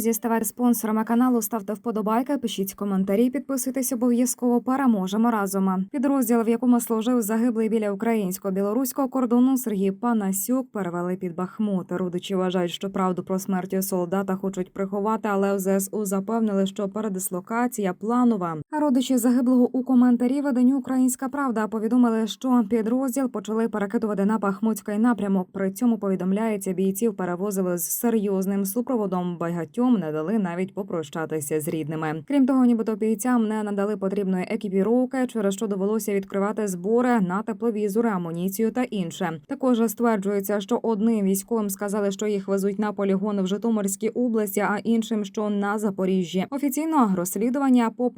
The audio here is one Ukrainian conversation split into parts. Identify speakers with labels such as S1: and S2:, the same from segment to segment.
S1: Друзі, ставайте спонсорами каналу, ставте вподобайки, пишіть коментарі, підписуйтесь обов'язково. Переможемо разом. Підрозділ, в якому служив загиблий біля українсько-білоруського кордону Сергій Панасюк, перевели під Бахмут. Родичі вважають, що правду про смерть солдата хочуть приховати, але в ЗСУ запевнили, що передислокація планова. Родичі загиблого у коментарі виданню Українська Правда повідомили, що підрозділ почали перекидувати на Бахмутський напрямок. При цьому повідомляється, бійців перевозили з серйозним супроводом. Багатьом не дали навіть попрощатися з рідними. Крім того, нібито бійцям не надали потрібної екіпіровки, через що довелося відкривати збори на тепловізори, амуніцію та інше. Також стверджується, що одним військовим сказали, що їх везуть на полігон в Житомирській області, а іншим, що на Запоріжжі. Офіційно розслідування по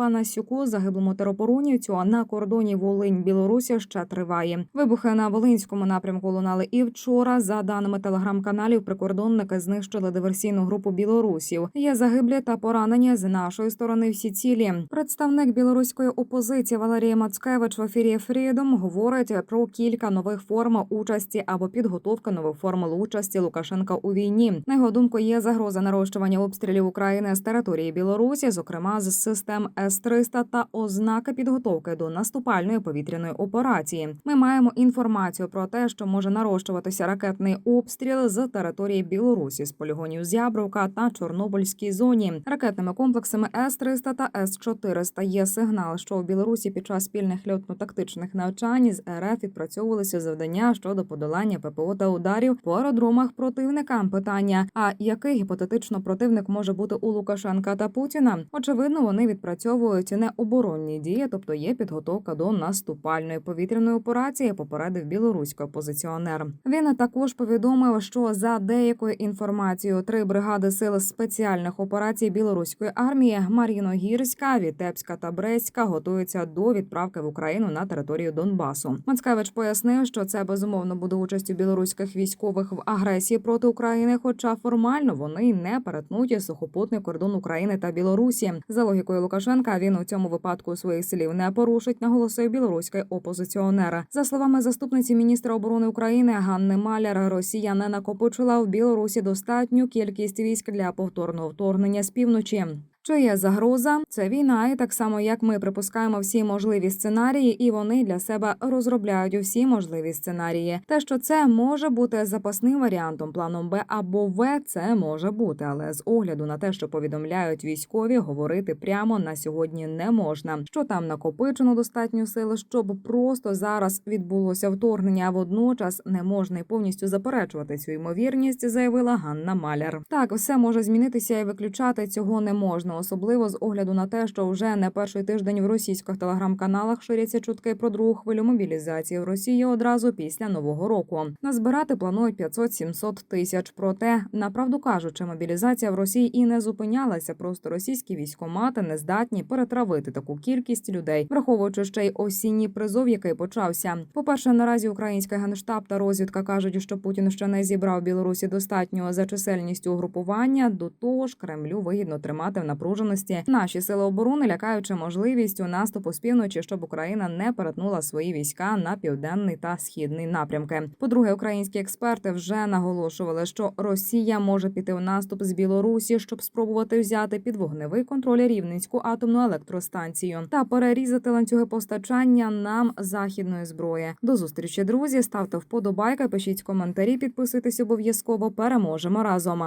S1: Панасюку, загиблому теропоронівцю на кордоні Волинь Білорусі ще триває. Вибухи на Волинському напрямку лунали і вчора. За даними телеграм-каналів, прикордонники знищили диверсійну групу білорусів. Є загиблі та поранені з нашої сторони. Всі цілі. Представник білоруської опозиції Валерій Мацкевич в ефірі Фрідом говорить про кілька нових форм участі або підготовка нових формул участі Лукашенка у війні. На його думку, є загроза нарощування обстрілів України з території Білорусі, зокрема з систем С-300 та ознаки підготовки до наступальної повітряної операції. Ми маємо інформацію про те, що може нарощуватися ракетний обстріл з території Білорусі з полігонів Зябровка та Чорнобильській зоні. Ракетними комплексами С-300 та С-400 є сигнал, що у Білорусі під час спільних льотно-тактичних навчань з РФ відпрацьовувалися завдання щодо подолання ППО та ударів по аеродромах противника. Питання: а який гіпотетично противник може бути у Лукашенка та Путіна? Очевидно, вони відпрацьовують не оборонні дії, тобто є підготовка до наступальної повітряної операції. Попередив білоруський опозиціонер. Він також повідомив, що за деякою інформацією три бригади сил спеціальних операцій білоруської армії Мар'їногірська, Вітебська та Брестська готуються до відправки в Україну на територію Донбасу. Мацкевич пояснив, що це безумовно буде участю білоруських військових в агресії проти України, хоча формально вони не перетнуть сухопутний кордон України та Білорусі. За логікою Лукашенка, він у цьому випадку своїх слів не порушить, наголосив білоруський опозиціонер. За словами заступниці міністра оборони України Ганни Маляр, Росія не накопичила в Білорусі достатню кількість військ для повторного вторгнення з півночі. Чи є загроза? Це війна, і так само як ми припускаємо всі можливі сценарії, і вони для себе розробляють усі можливі сценарії. Те, що це може бути запасним варіантом, планом Б або В, це може бути, але з огляду на те, що повідомляють військові, говорити прямо на сьогодні не можна. Що там накопичено достатньо сили, щоб просто зараз відбулося вторгнення. Водночас не можна й повністю заперечувати цю ймовірність, заявила Ганна Маляр. Так, все може змінитися, і виключати цього не можна, особливо з огляду на те, що вже не перший тиждень в російських телеграм-каналах ширяться чутки про другу хвилю мобілізації в Росії одразу після нового року. Назбирати планують 500-700 тисяч. Проте, направду кажучи, мобілізація в Росії і не зупинялася. Просто російські військомати не здатні перетравити таку кількість людей, враховуючи ще й осінній призов, який почався. По перше, наразі український генштаб та розвідка кажуть, що Путін ще не зібрав Білорусі достатньо за чисельністю угрупування. До того ж, Кремлю вигідно тримати в напруженості наші сили оборони, лякаючи можливістю наступу з півночі, щоб Україна не перетнула свої війська на південний та східний напрямки. По-друге, українські експерти вже наголошували, що Росія може піти в наступ з Білорусі, щоб спробувати взяти під вогневий контроль рівненську атомну електростанцію та перерізати ланцюги постачання нам західної зброї. До зустрічі, друзі. Ставте вподобайки, пишіть коментарі, підписуйтесь обов'язково. Переможемо разом.